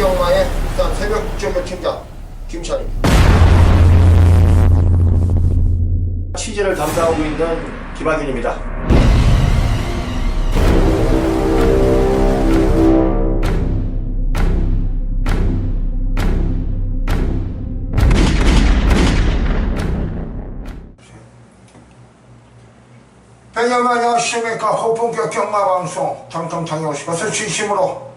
이경마의 일단 새벽 국정교 팀장 김찬입니다. 취재를 담당하고 있는 김학윤입니다. 백년만 안녕하십니까 호풍격 경마방송 정통창에 오신 것을 진심으로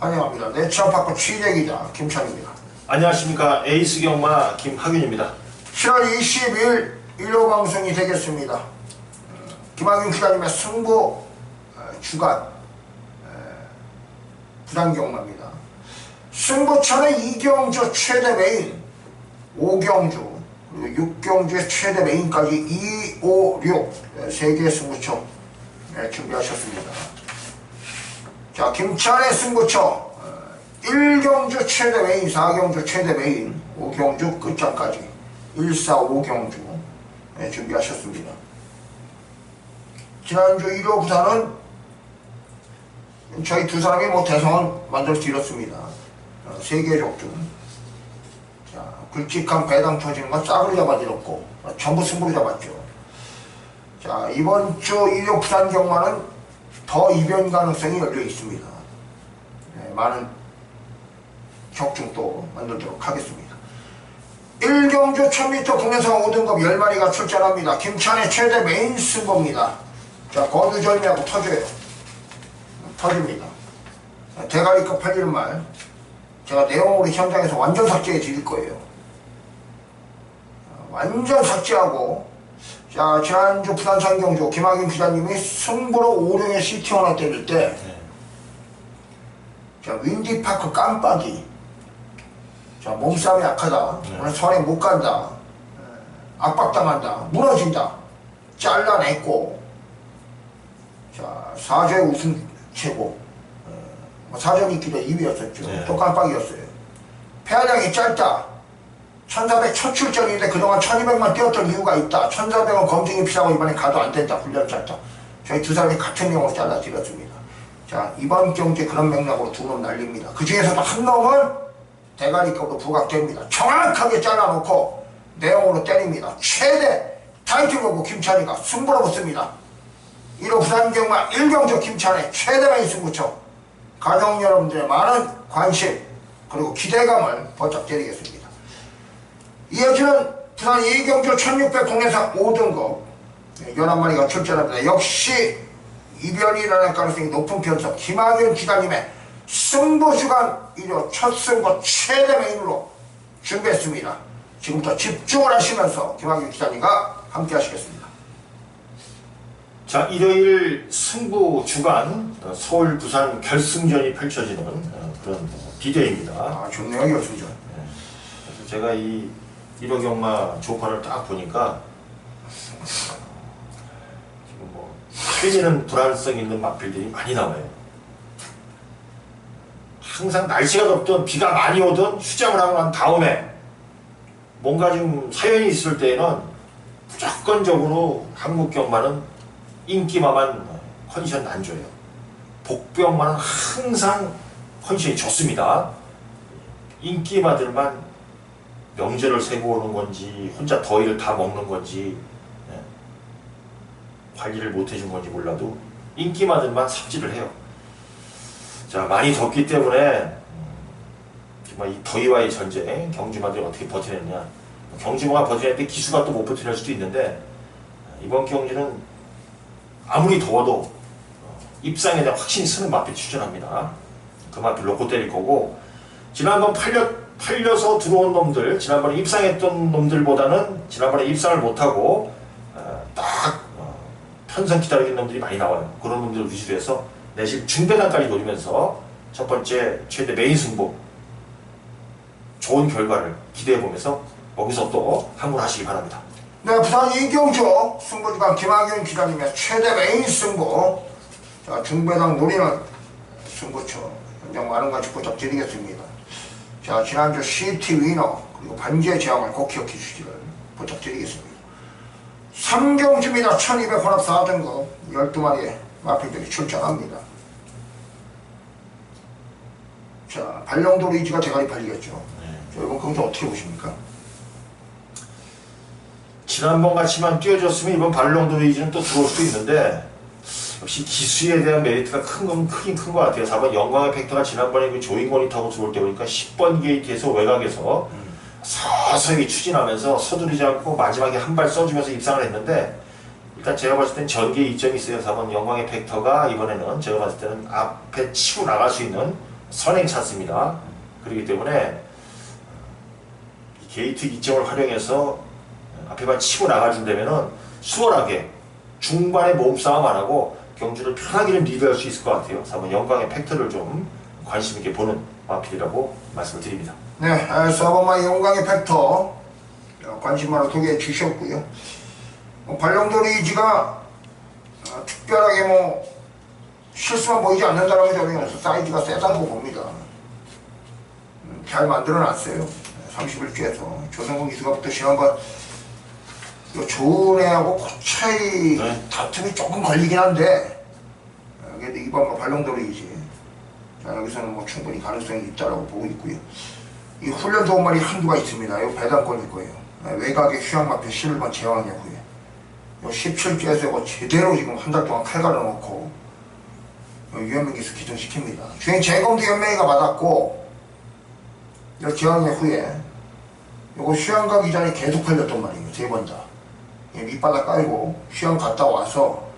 환영합니다. 내처 받고 취재기자 김찬입니다. 안녕하십니까 에이스 경마 김학윤입니다. 7월 20일 일요 방송이 되겠습니다. 음, 김학윤 기자님의 승부 어, 주간 에, 부산 경마입니다. 승부차는 이경주 최대 메인, 오경주 그리고 육경주의 최대 메인까지 2, 5, 6 세 개의 승부처 네, 준비하셨습니다. 자 김찬의 승부처 어, 1경주 최대 메인, 4경주 최대 메인, 5경주 끝장까지 1, 4, 5경주 네, 준비하셨습니다. 지난주 1호 부산은 저희 두 사람이 뭐 대성은 만들어 드렸습니다. 어, 세개 족중. 자, 굵직한 배당 터지는 건 싸그리 잡아드렸고, 어, 전부 승부로 잡았죠. 자, 이번 주 1호 부산 경마는 더 이변 가능성이 열려 있습니다. 네, 많은 적중도 만들도록 하겠습니다. 1경주 1000m 국내선 5등급 10마리가 출전합니다. 김찬의 최대 메인 승부입니다. 자, 거두절미하고 터져요. 터집니다. 대가리급 팔리는 말 제가 내용으로 현장에서 완전 삭제해 드릴 거예요. 어, 완전 삭제하고 자 지난주 부산 상경주 김학인 기자님이 승부로 오령의 시티 하나 때릴 때 자, 윈디파크 깜빡이. 자, 몸싸움이 약하다. 네. 오늘 선에 못 간다. 압박당한다. 무너진다. 잘라냈고. 자, 사조의 우승 최고. 어, 뭐 사전 있기도 2위였었죠. 네. 또 깜빡이었어요. 폐활량이 짧다. 1400 첫 출전인데 그동안 1200만 뛰었던 이유가 있다. 1400은 검증이 필요하고 이번에 가도 안 된다. 훈련 짧다. 저희 두 사람이 같은 내용으로 잘라드렸습니다. 자, 이번 경기 그런 맥락으로 두 놈 날립니다. 그 중에서도 한 놈은 대가리급으로 부각됩니다. 정확하게 잘라놓고 내용으로 때립니다. 최대 타이틀로고 김찬이가 승부로 붙습니다. 1호 부산경마 1경주 김찬의 최대만의 승부처 가족 여러분들의 많은 관심 그리고 기대감을 버쩍 드리겠습니다. 이어지는 부산 2경주 1600 국내상 5등급 11마리가 출전합니다. 역시 이변이 일어날 가능성이 높은 편석 김학윤 기자님의 승부주간 1호 첫 승부 최대 메인으로 준비했습니다. 지금부터 집중을 하시면서 김학윤 기자님과 함께 하시겠습니다. 자 일요일 승부 주간 어, 서울 부산 결승전이 펼쳐지는 어, 그런 비대입니다. 아, 좋네요, 결승전. 그래서 제가 이 1호 경마 조판을 딱 보니까 지금 뭐 틀리는 불안성 있는 마필들이 많이 나와요. 항상 날씨가 덥든 비가 많이 오든 휴장을 하고 난 다음에 뭔가 좀 사연이 있을 때에는 무조건적으로 한국 경마는 인기마만 컨디션 안 좋아요. 복병마는 항상 컨디션이 좋습니다. 인기마들만 명절을 세고 오는 건지 혼자 더위를 다 먹는 건지 예, 관리를 못 해준 건지 몰라도 인기마들만 삽질을 해요. 자 많이 덥기 때문에 음, 정말 이 더위와의 전쟁 경주마들이 어떻게 버텨냈냐 경주마가 버텨냈는데 기수가 또 못 버텨낼 수도 있는데 이번 경주는 아무리 더워도 어, 입상에 대한 확신이 쓰는 마필 추천합니다. 그 마필 놓고 때릴 거고 지난번 팔려 팔려서 들어온 놈들 지난번에 입상했던 놈들보다는 지난번에 입상을 못하고 어, 딱 어, 편성 기다리는 놈들이 많이 나와요. 그런 놈들을 위주로 해서 내실 중배단까지 노리면서 첫 번째 최대 메인 승부 좋은 결과를 기대해 보면서 거기서 또 항문하시기 바랍니다. 네, 부산 이경주 승부주간 김학윤 기자님의 최대 메인 승부. 자, 중배당 노리는 승부처. 현장 많은 관심 부탁드리겠습니다. 자, 지난주 시티 위너, 그리고 반지의 제왕을 꼭 기억해 주시기를 부탁드리겠습니다. 삼경주입니다. 1200 혼합 4등급 12마리의 마필들이 출전합니다. 자, 발령도 리즈가 대가리 팔리겠죠. 네. 자, 이번 경기 어떻게 보십니까? 지난번 같이만 뛰어줬으면 이번 발롱도 레이즈는 또 들어올 수도 있는데 역시 기수에 대한 메리트가 큰 건 크긴 큰 것 같아요. 4번 영광의 팩터가 지난번에 그 조인권이 타고 들어올 때 보니까 10번 게이트에서 외곽에서 서서히 추진하면서 서두르지 않고 마지막에 한 발 써주면서 입상을 했는데 일단 제가 봤을 땐 전기에 이점이 있어요. 4번 영광의 팩터가 이번에는 제가 봤을 때는 앞에 치고 나갈 수 있는 선행 찬스입니다. 그렇기 때문에 이 게이트 이점을 활용해서 앞에만 치고 나가준다면은 수월하게 중반에 몸싸움 안 하고 경주를 편하게 좀 리드할 수 있을 것 같아요. 그래서 한번 영광의 팩트를 좀 관심 있게 보는 마필이라고 말씀을 드립니다. 네, 아, 서버마 영광의 팩터 어, 관심만을 소개해 주셨고요. 뭐, 발령도 리즈가 어, 특별하게 뭐 실수만 보이지 않는다는 점에 있어서 사이즈가 세다고 봅니다. 음, 잘 만들어놨어요. 31주에서 조성국 기수가부터 지난번 이 좋은 애하고 고차이 네. 다툼이 조금 걸리긴 한데 어, 그래도 이번 뭐 자, 여기서는 뭐 충분히 가능성이 있다고 보고 있고요. 이 훈련 도움말이 한두가 있습니다. 이 배당권일 거예요. 네, 외곽의 휴양마표 실번 제왕이고요. 요 17주에서 이거 제대로 지금 한 달 동안 칼 갈아놓고 유현민 기수 기존시킵니다. 주행 재검도 연맹이가 받았고 요 제왕의 후에 요거 휴양 가기 전에 계속 걸렸단 말이에요. 세 번 다. 예, 밑바닥 깔고 휴양 갔다 와서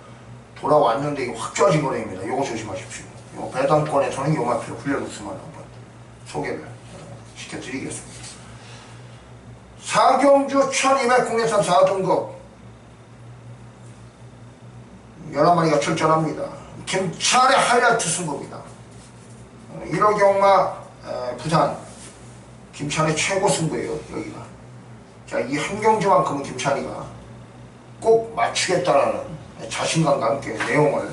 돌아왔는데 이거 확 좋아진 거래입니다. 요거 조심하십시오. 요 배당권에서는 요 마피로 훈련했으면 한번 소개를 어, 시켜드리겠습니다. 사경주 1200 국내산 4등급 11마리가 출전합니다. 김찬의 하이라이트 승부입니다. 1호 경마 에, 부산 김찬의 최고 승부예요 여기가. 자 이 한 경주만큼은 김찬이가 꼭 맞추겠다라는 자신감과 함께 내용을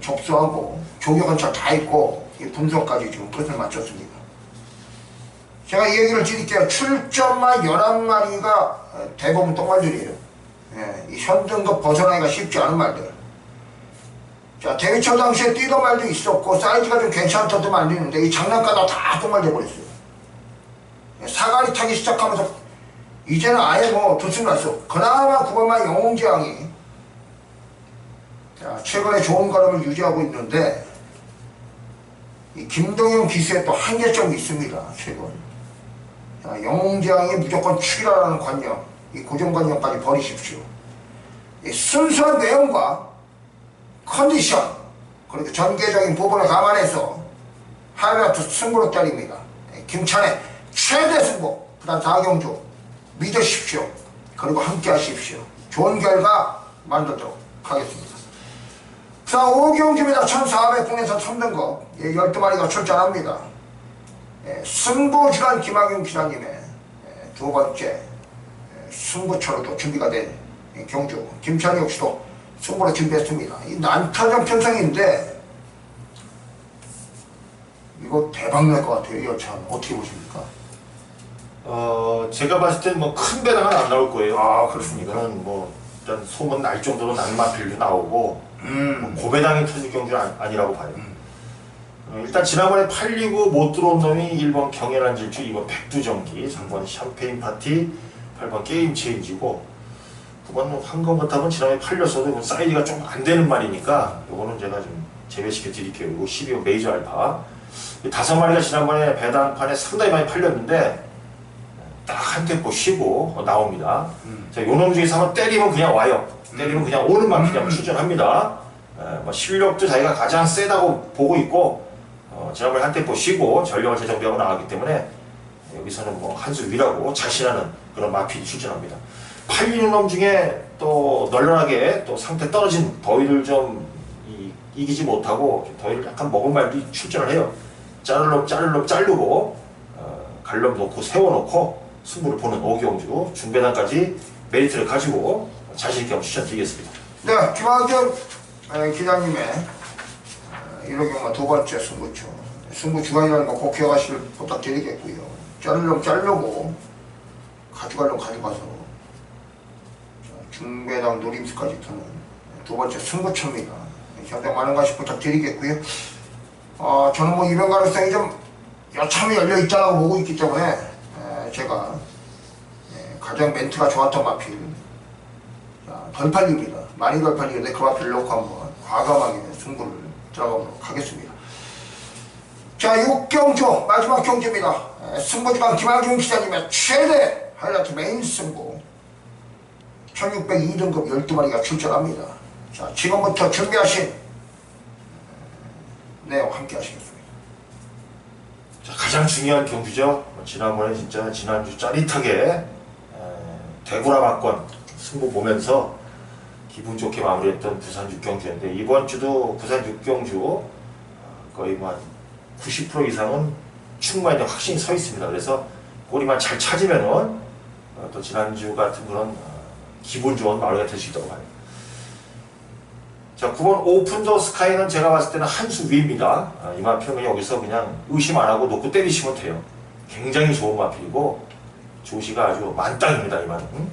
접수하고 조교 관찰 다 있고 이 분석까지 지금 끝을 마쳤습니다. 제가 이 얘기를 드릴게요. 출전만 11마리가 대부분 똥말들이에요. 예, 이 현등급 벗어나기가 쉽지 않은 말들. 자, 대기초 당시에 뛰던 말도 있었고, 사이즈가 좀 괜찮다도 말리는데, 이 장난가다 다 똥말 돼버렸어요. 예, 사가리 타기 시작하면서, 이제는 아예 뭐, 들쑥날쑥. 그나마 9번만 영웅지왕이, 자, 최근에 좋은 걸음을 유지하고 있는데, 이 김동현 기수에 또 한계점이 있습니다, 최근. 자, 영웅지왕이 무조건 축이라는 관념, 이 고정관념까지 버리십시오. 이 순수한 내용과 컨디션, 그리고 전개적인 부분을 감안해서 하이라이트 승부로 때립니다. 예, 김찬의 최대 승부, 부산 사경주 믿으십시오. 그리고 함께 하십시오. 좋은 결과 만들도록 하겠습니다. 자, 오경주입니다. 1400 국내선 3등급. 예, 12마리가 출전합니다. 예, 승부주간 김학용 기자님의 예, 두 번째 예, 승부처로도 준비가 된 예, 경주. 김찬희 역시도 승부를 준비했습니다. 이 난타전 편성인데 이거 대박 날 것 같아요. 이 여차는 어떻게 보십니까? 어, 제가 봤을 땐 뭐 큰 배당은 안 나올 거예요. 아, 그렇습니까? 이거는 뭐 일단 소문 날 정도로 난마필도 나오고 음, 고배당이 터질 경주는 아- 아니라고 봐요. 어, 일단 지난번에 팔리고 못 들어온 놈이 1번 경연한 질주, 2번 백두전기, 3번 샴페인 파티, 8번 게임 체인지고 9번 황금거탑은 지난번에 팔렸어도 이건 사이즈가 좀 안 되는 말이니까 이거는 제가 좀 제외시켜 드릴게요. 이거 12번 메이저 알파 이 다섯 마리가 지난번에 배당판에 상당히 많이 팔렸는데 딱 한 템포 쉬고 나옵니다. 음. 자, 요놈 중에서 한번 때리면 그냥 와요. 때리면 그냥 오는 만큼 그냥 음. 출전합니다. 에, 뭐 실력도 자기가 가장 세다고 보고 있고 어, 지난번에 한 템포 쉬고 전력을 재정비하고 나왔기 때문에 여기서는 뭐 한 수 위라고 자신하는 그런 마필이 출전합니다. 팔리는 놈 중에 또 널널하게 또 상태 떨어진 더위를 좀 이, 이기지 못하고 더위를 약간 먹은 말도 출전을 해요. 자를 놈 자를 놈 자르고 어, 갈름 놓고 세워놓고 승부를 보는 오경주 중배단까지 메리트를 가지고 자신 있게 한번 추천드리겠습니다. 네, 김학경 에, 기자님의 1호 경마 두 번째 승부처. 승부 주간이라는 거 꼭 기억하시길 부탁드리겠고요. 자르려면 자르고 가져가려면 가져가서 자, 중배당 노림수까지 드는 두 번째 승부처입니다. 현장 많은 관심 부탁드리겠고요. 어, 저는 뭐 이런 가능성이 좀 여참히 열려 있다고 보고 있기 때문에 에, 제가 에, 가장 멘트가 좋았던 마필 자, 덜 팔립니다. 많이 덜 팔리는데 그 마필 놓고 한번 과감하게 승부를 들어가보도록 하겠습니다. 자, 6경주 마지막 경주입니다. 에, 승부지간 김학용 기자님의 최대 하이라이트 메인 승부 1602등급 12마리가 출전합니다. 자, 지금부터 준비하신 내용 함께 하시겠습니다. 자, 가장 중요한 경주죠. 뭐 지난번에 진짜 지난주 짜릿하게 에, 대구라 막건 승부 보면서 기분 좋게 마무리했던 부산 육경주인데 이번 주도 부산 육경주 어, 거의 뭐한90% 이상은 충분히 확신이 서 있습니다. 그래서 꼬리만 잘 찾으면은 어, 또 지난주 같은 그런 어, 기분 좋은 마무리가 될 수 있다고 봐요. 자, 9번 오픈 더 스카이는 제가 봤을 때는 한 수 위입니다. 아, 이 마필은 여기서 그냥 의심 안 하고 놓고 때리시면 돼요. 굉장히 좋은 마필이고 조시가 아주 만땅입니다. 이 말은. 응?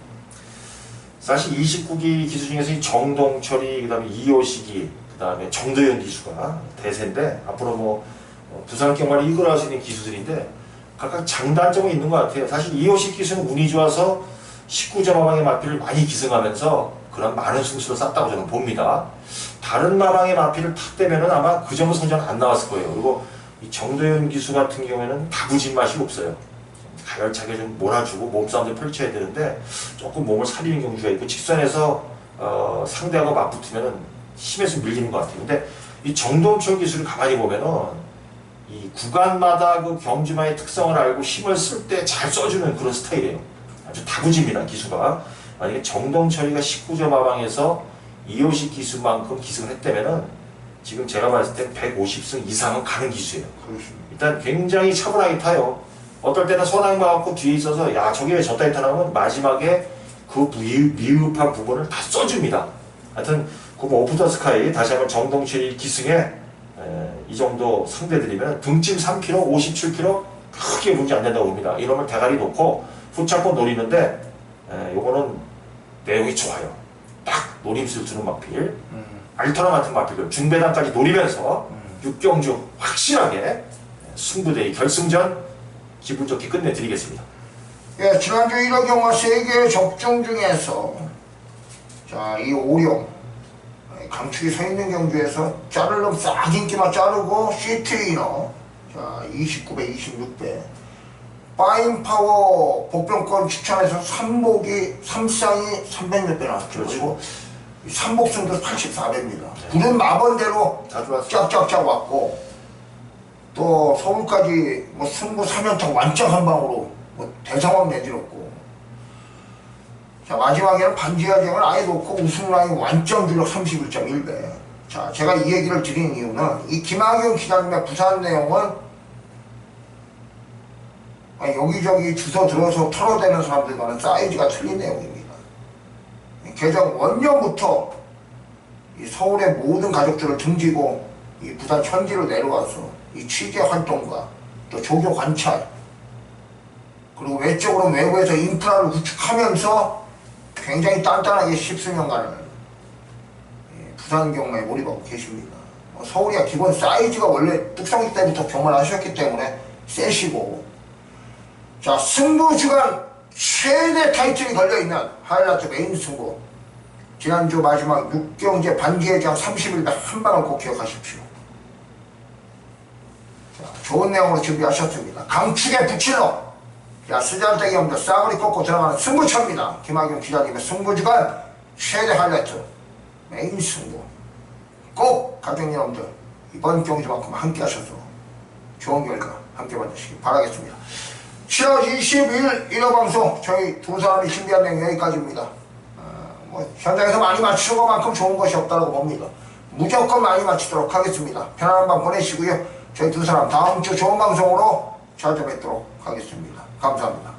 사실 29기 기수 중에서 이 정동철이 그 다음에 이호식이 그 다음에 정도현 기수가 대세인데 앞으로 뭐 어, 부산 경마를 이끌어갈 수 있는 기수들인데 각각 장단점이 있는 것 같아요. 사실 이호식 기수는 운이 좋아서 19점 마방의 마필을 많이 기승하면서 그런 많은 승수를 쌌다고 저는 봅니다. 다른 마방의 마필을 탔다면은 아마 그 정도 성적 안 나왔을 거예요. 그리고 이 정도현 기수 같은 경우에는 다부진 맛이 없어요. 가열차게 좀 몰아주고 몸싸움도 펼쳐야 되는데 조금 몸을 살리는 경주가 있고 직선에서 어, 상대하고 맞붙으면은 힘에서 밀리는 것 같아요. 근데 이 정동철 기술을 가만히 보면은 이 구간마다 그 경주마의 특성을 알고 힘을 쓸 때 잘 써주는 그런 스타일이에요. 아주 다부집니다 기수가. 만약에 정동철이가 19점 하방에서 이호식 기수만큼 기승을 했다면은 지금 제가 봤을 때 150승 이상은 가는 기수예요. 그렇습니다. 일단 굉장히 차분하게 타요. 어떨 때는 손앙 맞고 뒤에 있어서 야 저게 왜 했다 나오면 마지막에 그 미흡, 미흡한 부분을 다 써줍니다. 하여튼 그 오프 더 스카이 다시 한번 정동철이 기승에 에, 이 정도 상대들이면 등짐 3kg, 57kg 크게 문제 안 된다고 봅니다. 이놈을 대가리 놓고 붙잡고 노리는데 에, 요거는 내용이 좋아요. 딱 노림수를 주는 마필. 음, 알터나 같은 마필을 중배단까지 노리면서 음. 육경주 확실하게 승부대의 결승전 기분 좋게 끝내드리겠습니다. 예, 지난주 1호 경화 세개 적중 중에서 자, 이 오룡 강축이 서 있는 경주에서 자르름 싹 인기만 자르고 시트위너 자, 29배, 26배 파인파워 복병권 추천해서 삼복이 삼쌍이 300몇 배 나왔죠. 그렇죠. 그리고 이 삼복승도 84배입니다. 구른 마번대로 자 좋았어. 쫙쫙쫙 왔고 또 서울까지 뭐 승부 3연타 완짝 한 방으로 뭐 대상황 내밀었고 자 마지막에는 반지하장을 아예 놓고 우승 라인 완점 주력 31.1배 자 제가 이 얘기를 드리는 이유는 이 김학용 기자님의 부산 내용은 아, 여기저기 주워 들어서 털어대는 사람들과는 사이즈가 틀린 내용입니다 개정 원년부터 이 서울의 모든 가족들을 등지고 이 부산 현지로 내려와서 이 취재 활동과 또 조교 관찰 그리고 외적으로 외부에서 인프라를 구축하면서 굉장히 단단하게 십수년간을 이 부산 경마에 몰입하고 계십니다. 어, 서울이야 기본 사이즈가 원래 뚝성이 때부터 경마를 하셨기 때문에 세시고 자 승부 주간 최대 타이틀이 걸려있는 하이라이트 메인 승부 지난주 마지막 6경제 반기회장 30일에 한 방을 꼭 기억하십시오. 자, 좋은 내용으로 준비하셨습니다. 강축에 붙일러 자, 쓰잘데기 없는 싸그리 꺾고 들어가는 승부처입니다. 김학용 기자님의 승부주간 최대 하이라이트 메인 승부 꼭 가족 여러분들 이번 경기만큼 함께 하셔서 좋은 결과 함께 받으시기 바라겠습니다. 7월 20일 1호 방송 저희 두 사람이 준비한 내용 여기까지입니다. 어, 뭐 현장에서 많이 맞추는 것만큼 좋은 것이 없다고 봅니다. 무조건 많이 맞추도록 하겠습니다. 편안한 밤 보내시고요. 저희 두 사람 다음 주 좋은 방송으로 찾아뵙도록 하겠습니다. 감사합니다.